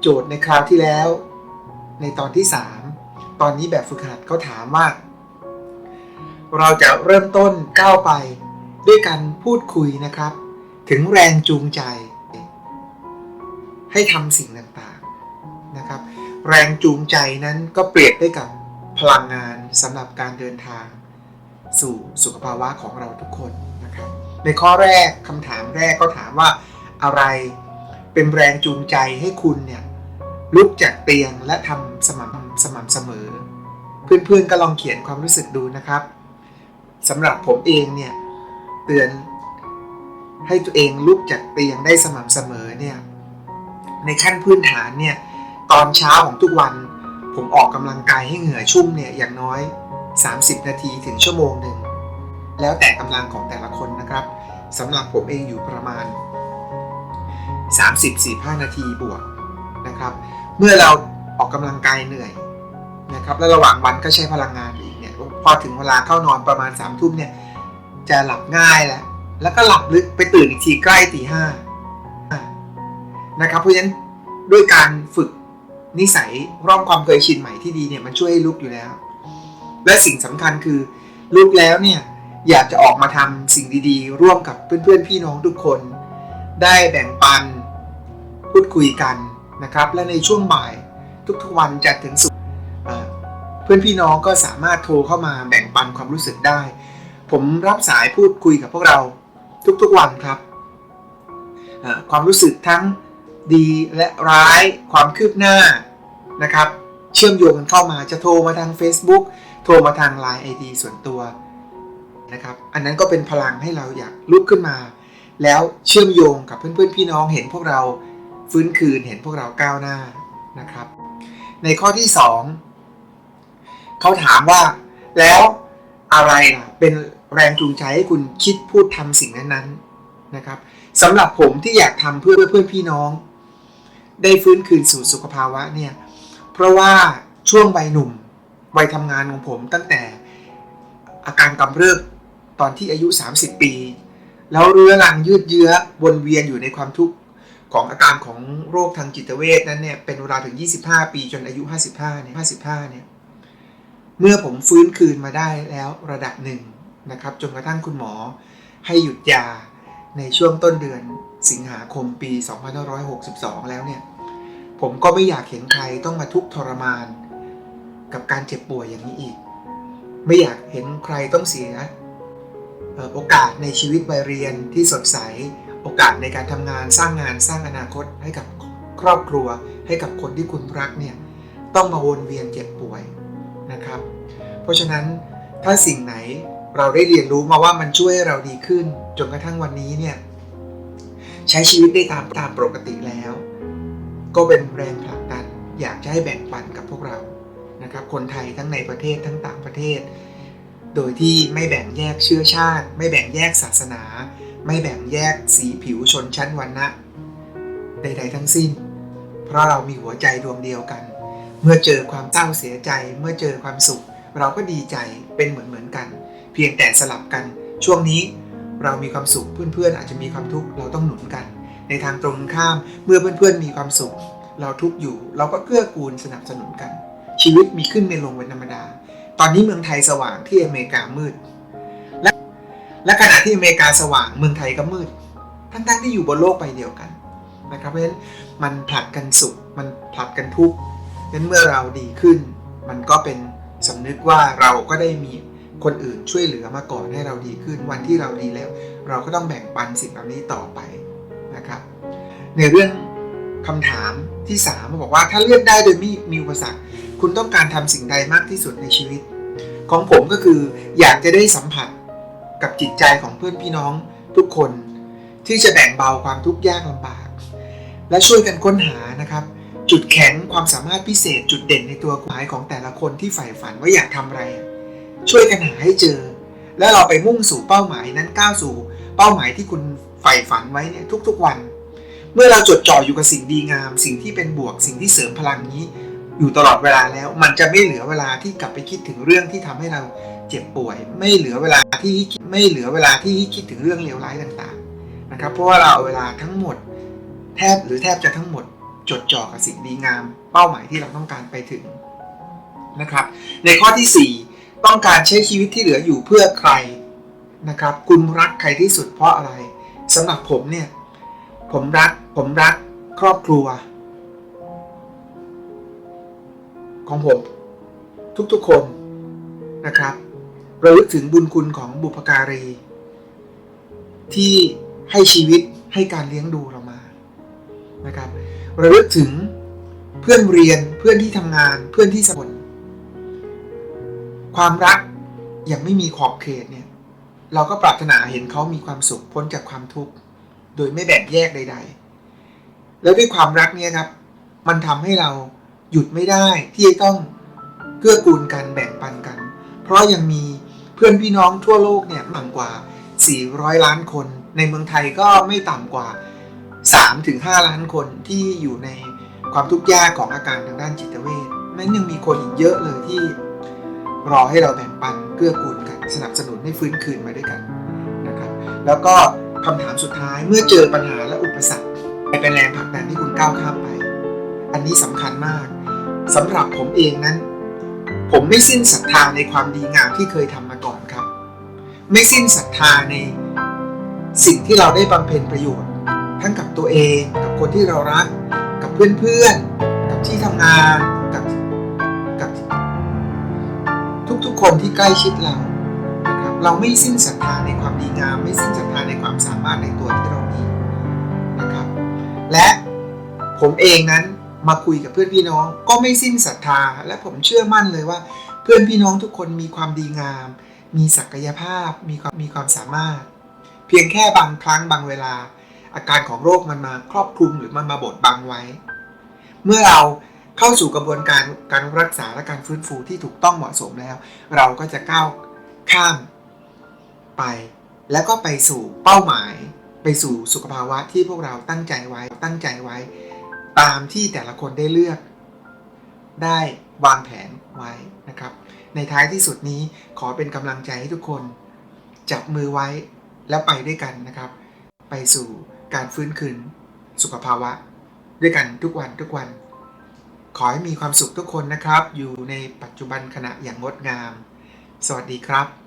โจทย์ในคราวที่แล้ว ในตอนที่ 3 ตอนนี้แบบฝึกหัดเขาถามว่า เราจะเริ่มต้นก้าวไปด้วยการพูดคุยนะครับ ถึงแรงจูงใจ ให้ทำสิ่งต่างๆนะครับ แรงจูงใจนั้นก็เปรียบได้กับพลังงานสำหรับการเดินทาง สู่สุขภาวะของเราทุกคนนะครับ ในข้อแรกคำถามแรกก็ถามว่าอะไรเป็นแรงจูงใจให้คุณเนี่ย ลุกจากเตียงและทำสม่ำสม่ำเสมอ เพื่อนๆก็ลองเขียนความรู้สึกดูนะครับสำหรับผมเองเนี่ยเตือนให้ตัวเองลุกจากเตียงได้สม่ำเสมอเนี่ยในขั้นพื้นฐานเนี่ยตอนเช้าของทุกวัน ผมออกกำลังกายให้เหงื่อชุ่มเนี่ยอย่างน้อย 30 นาทีถึงชั่วโมงหนึ่งแล้วแต่กำลังของแต่ละคนนะครับสำหรับผมเองอยู่ประมาณ 30-45 นาทีบวก นะครับ เมื่อเราออกกำลังกายเหนื่อยนะครับแล้วระหว่างวันก็ใช้พลังงานอีกเนี่ยพอถึงเวลาเข้านอนประมาณ3ามทุ่มเนี่ยจะหลับง่ายแล้วแล้วก็หลับลึกไปตื่นอีกทีใกล้ตีห้านะครับเพราะฉะนั้นด้วยการฝึกนิสัยร่องความเคยชินใหม่ที่ดีเนี่ยมันช่วยให้ลุกอยู่แล้ว และสิ่งสำคัญคือลุกแล้วเนี่ยอยากจะออกมาทำสิ่งดีๆ ร่วมกับเพื่อนๆพี่น้องทุกคน ได้แบ่งปันพูดคุยกัน นะครับ และในช่วงบ่ายทุกๆวันจันทร์ถึงศุกร์เพื่อนพี่น้องก็สามารถโทรเข้ามาแบ่งปันความรู้สึกได้ ผมรับสายพูดคุยกับพวกเราทุกๆวันครับ ความรู้สึกทั้งดีและร้ายความคืบหน้านะครับ เชื่อมโยงกันเข้ามาจะโทรมาทาง Facebook โทรมาทาง Line ID ส่วนตัวนะครับ อันนั้นก็เป็นพลังให้เราอยากลุกขึ้นมา แล้วเชื่อมโยงกับเพื่อนๆพี่น้องเห็นพวกเรา ฟื้นคืนเห็นพวกเราก้าวหน้านะครับ ในข้อที่ 2เขาถามว่าแล้วอะไรล่ะเป็นแรงจูงใจให้คุณคิดพูดทำสิ่งนั้นๆนะครับสำหรับผมที่อยากทำเพื่อเพื่อนพี่น้อง ได้ฟื้นคืนสู่สุขภาวะเนี่ยเพราะว่าช่วงวัยหนุ่มวัยทำงานของผมตั้งแต่อาการกำเริบตอนที่อายุ 30 ปี แล้วเรื้อรังยืดเยื้อวนเวียนอยู่ในความทุกข์ ของอาการของโรคทางจิตเวชนั้นเนี่ยเป็นเวลาถึง 25 ปีจนอายุ 55เนี่ย55เนี่ยเมื่อผมฟื้นคืนมาได้แล้วระดับหนึ่งนะครับจนกระทั่งคุณหมอให้หยุดยาในช่วงต้นเดือนสิงหาคมปี 2562 แล้วเนี่ยผมก็ไม่อยากเห็นใครต้องมาทุกข์ทรมาน กับการเจ็บป่วยอย่างนี้อีก ไม่อยากเห็นใครต้องเสียโอกาสในชีวิตวัยเรียนที่สดใส โอกาสในการทำงานสร้างงานสร้างอนาคตให้กับครอบครัว ให้กับคนที่คุณรักเนี่ยต้องมาวนเวียนเจ็บป่วยนะครับ เพราะฉะนั้นถ้าสิ่งไหนเราได้เรียนรู้มาว่ามันช่วยเราดีขึ้น จนกระทั่งวันนี้เนี่ยใช้ชีวิตได้ตามตามปกติแล้ว ก็เป็นแรงผลักดันอยากจะให้แบ่งปันกับพวกเรานะครับ คนไทยทั้งในประเทศทั้งต่างประเทศ โดยที่ไม่แบ่งแยกเชื้อชาติ ไม่แบ่งแยกศาสนา ไม่แบ่งแยกสีผิวชนชั้นวรรณะ ใดๆทั้งสิ้น เพราะเรามีหัวใจดวงเดียวกัน เมื่อเจอความเศร้าเสียใจ เมื่อเจอความสุข เราก็ดีใจเป็นเหมือนเหมือนกัน เพียงแต่สลับกัน ช่วงนี้เรามีความสุขเพื่อนๆ อาจจะมีความทุกข์เราต้องหนุนกัน ในทางตรงข้ามเมื่อเพื่อนๆ มีความสุข เราทุกข์อยู่ เราก็เกื้อกูลสนับสนุนกัน ชีวิตมีขึ้นมีลงเป็นธรรมดา ตอนนี้เมืองไทยสว่างที่อเมริกามืด และขณะที่อเมริกาสว่างเมืองไทยก็มืด ทั้งๆที่อยู่บนโลกใบเดียวกันนะครับเพราะฉะนั้นมันผลัดกันสุข มันผลัดกันทุกข์นั้นเมื่อเราดีขึ้น มันก็เป็นสำนึกว่าเราก็ได้มีคนอื่นช่วยเหลือมาก่อนให้เราดีขึ้น วันที่เราดีแล้ว เราก็ต้องแบ่งปันสิ่งเหล่านี้ต่อไปนะครับ ในเรื่องคำถามที่3บอกว่าถ้าเลือกได้โดยม่มีอุปสรรคคุณต้องการทำสิ่งใดมากที่สุดในชีวิต ของผมก็คืออยากจะได้สัมผัส กับจิตใจของเพื่อนพี่น้องทุกคนที่จะแบ่งเบาความทุกข์ยากลำบาก และช่วยกันค้นหานะครับ จุดแข็งความสามารถพิเศษจุดเด่นในตัวหมายของแต่ละคนที่ใฝ่ฝันว่าอยากทำอะไร ช่วยกันหาให้เจอ แล้วเราไปมุ่งสู่เป้าหมายนั้นก้าวสู่ เป้าหมายที่คุณใฝ่ฝันไว้เนี่ยทุกๆวัน เมื่อเราจดจ่ออยู่กับสิ่งดีงาม สิ่งที่เป็นบวกสิ่งที่เสริมพลังนี้ อยู่ตลอดเวลาแล้ว มันจะไม่เหลือเวลาที่กลับไปคิดถึงเรื่องที่ทำให้เราเจ็บป่วย ไม่เหลือเวลาที่ไม่เหลือเวลาที่คิดถึงเรื่องเลวร้ายต่างๆนะครับเพราะว่าเราเอาเวลาทั้งหมด แทบหรือแทบจะทั้งหมดจดจ่อกับสิ่งดีงาม เป้าหมายที่เราต้องการไปถึงนะครับ ในข้อที่ 4 ต้องการใช้ชีวิตที่เหลืออยู่เพื่อใครนะครับ คุณรักใครที่สุดเพราะอะไรสำหรับผมเนี่ยผมรักผมรักครอบครัว ของผม ทุกๆคนนะครับระลึกถึงบุญคุณของบุพการี ที่ให้ชีวิตให้การเลี้ยงดูเรามานะครับระลึกถึงเพื่อนเรียนเพื่อนที่ทำงานเพื่อนที่สมนความรักอย่างไม่มีขอบเขตเนี่ยเราก็ปรารถนาเห็นเขามีความสุขพ้นจากความทุกข์โดยไม่แบ่งแยกใด ๆ แล้วด้วยความรักเนี่ยครับ มันทำให้เรา หยุดไม่ได้ที่จะต้องเกื้อกูลกันแบ่งปันกัน เพราะยังมีเพื่อนพี่น้องทั่วโลกเนี่ยต่ำกว่า 400 ล้านคน ในเมืองไทยก็ไม่ต่ำกว่า 3-5 ล้านคนที่อยู่ในความทุกข์ยากของอาการทางด้านจิตเวชนั้นยังมีคนอีกเยอะเลยที่รอให้เราแบ่งปันเกื้อกูลกัน สนับสนุนให้ฟื้นคืนมาด้วยกันนะครับ แล้วก็คำถามสุดท้ายเมื่อเจอปัญหาและอุปสรรคไปเป็นแรงผลักดันที่คุณก้าวข้ามไป อันนี้สำคัญมากสำหรับผมเองนั้น ผมไม่สิ้นศรัทธาในความดีงามที่เคยทำมาก่อนครับ ไม่สิ้นศรัทธาในสิ่งที่เราได้บำเพ็ญประโยชน์ ทั้งกับตัวเองกับคนที่เรารัก กับเพื่อนๆ กับที่ทำงานกับกับทุกๆคนที่ใกล้ชิดเรานะครับเราไม่สิ้นศรัทธาในความดีงาม ไม่สิ้นศรัทธาในความสามารถในตัวที่เรามีนะครับ และผมเองนั้น มาคุยกับเพื่อนพี่น้อง ก็ไม่สิ้นศรัทธา และผมเชื่อมั่นเลยว่า เพื่อนพี่น้องทุกคนมีความดีงาม มีศักยภาพ มีความมีความสามารถ เพียงแค่บางครั้งบางเวลา อาการของโรคมันมาครอบคลุมหรือมันมาบดบังไว้ เมื่อเราเข้าสู่กระบวนการการรักษาและการฟื้นฟูที่ถูกต้องเหมาะสมแล้ว เราก็จะก้าวข้ามไป แล้วก็ไปสู่เป้าหมาย ไปสู่สุขภาวะที่พวกเราตั้งใจไว้ตั้งใจไว้ ตามที่แต่ละคนได้เลือก ได้วางแผนไว้นะครับ ในท้ายที่สุดนี้ขอเป็นกำลังใจให้ทุกคน จับมือไว้แล้วไปด้วยกันนะครับ ไปสู่การฟื้นคืนสุขภาวะ ด้วยกันทุกวันทุกวัน ขอให้มีความสุขทุกคนนะครับ อยู่ในปัจจุบันขณะอย่างงดงาม สวัสดีครับ